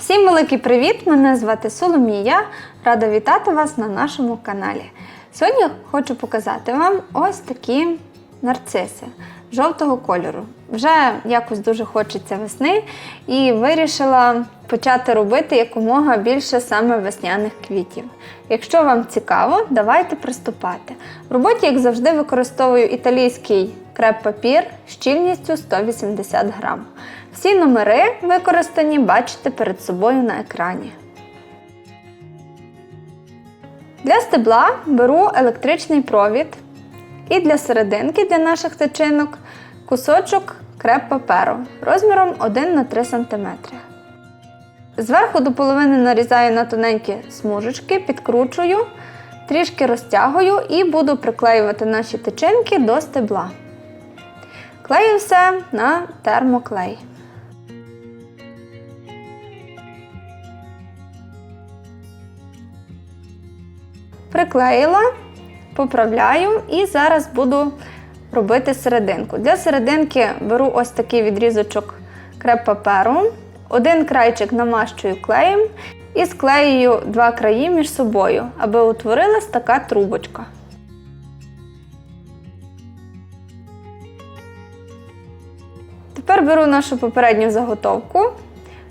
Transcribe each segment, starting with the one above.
Всім великий привіт! Мене звати Соломія. Рада вітати вас на нашому каналі. Сьогодні хочу показати вам ось такі нарциси жовтого кольору. Вже якось дуже хочеться весни і вирішила почати робити якомога більше саме весняних квітів. Якщо вам цікаво, давайте приступати. В роботі, як завжди, використовую італійський креп-папір щільністю 180 грам. Всі номери використані бачите перед собою на екрані. Для стебла беру електричний провід і для серединки для наших тичинок кусочок креп-паперу розміром 1 на 3 см. Зверху до половини нарізаю на тоненькі смужечки, підкручую, трішки розтягую і буду приклеювати наші тичинки до стебла. Клею все на термоклей. Приклеїла, поправляю і зараз буду робити серединку. Для серединки беру ось такий відрізочок креп-паперу, один крайчик намащую клеєм і склеюю два краї між собою, аби утворилась така трубочка. Тепер беру нашу попередню заготовку,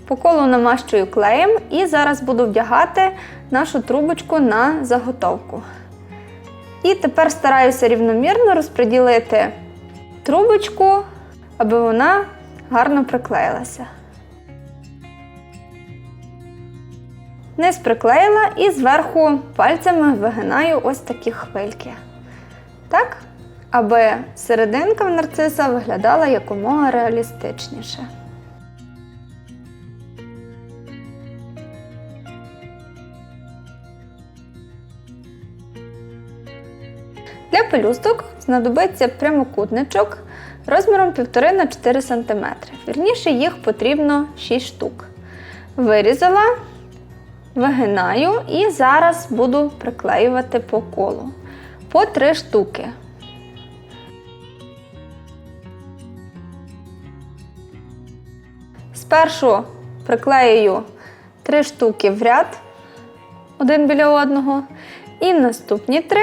по колу намащую клеєм і зараз буду вдягати нашу трубочку на заготовку. І тепер стараюся рівномірно розподілити трубочку, аби вона гарно приклеїлася. Низ приклеїла і зверху пальцями вигинаю ось такі хвильки. Так, аби серединка в нарциса виглядала якомога реалістичніше. Для пелюсток знадобиться прямокутничок розміром 1,5 на 4 см. Вірніше їх потрібно 6 штук. Вирізала, вигинаю і зараз буду приклеювати по колу по 3 штуки. Спершу приклеюю три штуки в ряд один біля одного. І наступні три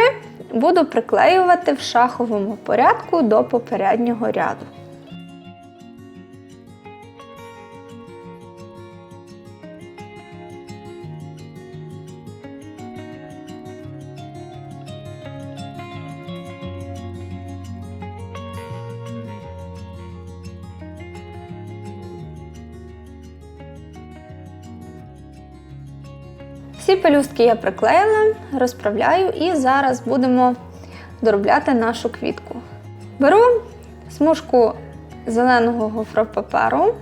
буду приклеювати в шаховому порядку до попереднього ряду. Всі пелюстки я приклеїла, розправляю і зараз будемо доробляти нашу квітку. Беру смужку зеленого гофропаперу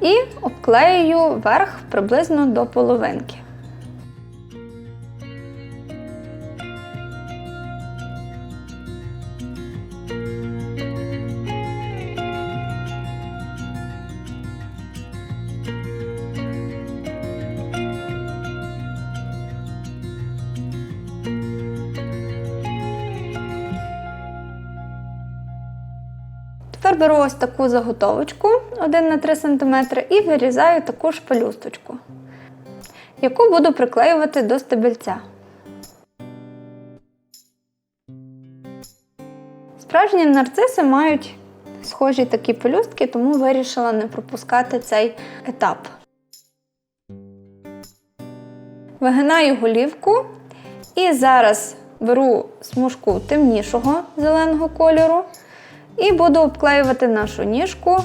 і обклеюю верх приблизно до половинки. Тепер беру ось таку заготовочку 1 на 3 см і вирізаю таку ж пелюсточку, яку буду приклеювати до стебельця. Справжні нарциси мають схожі такі пелюстки, тому вирішила не пропускати цей етап. Вигинаю голівку і зараз беру смужку темнішого зеленого кольору. І буду обклеювати нашу ніжку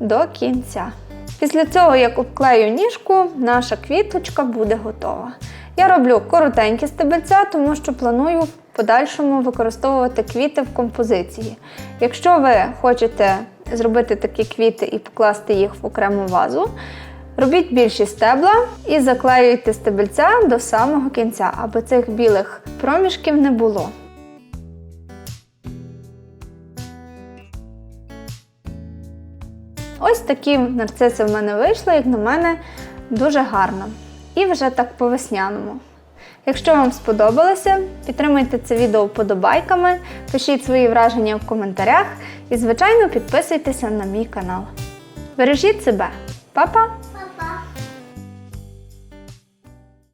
до кінця. Після цього, як обклею ніжку, наша квіточка буде готова. Я роблю коротенькі стебельця, тому що планую в подальшому використовувати квіти в композиції. Якщо ви хочете зробити такі квіти і покласти їх в окрему вазу, робіть більші стебла і заклеюйте стебельця до самого кінця, аби цих білих проміжків не було. Ось такі нарциси в мене вийшли, як на мене, дуже гарно. І вже так по-весняному. Якщо вам сподобалося, підтримайте це відео вподобайками, пишіть свої враження в коментарях і, звичайно, підписуйтеся на мій канал. Бережіть себе! Па-па!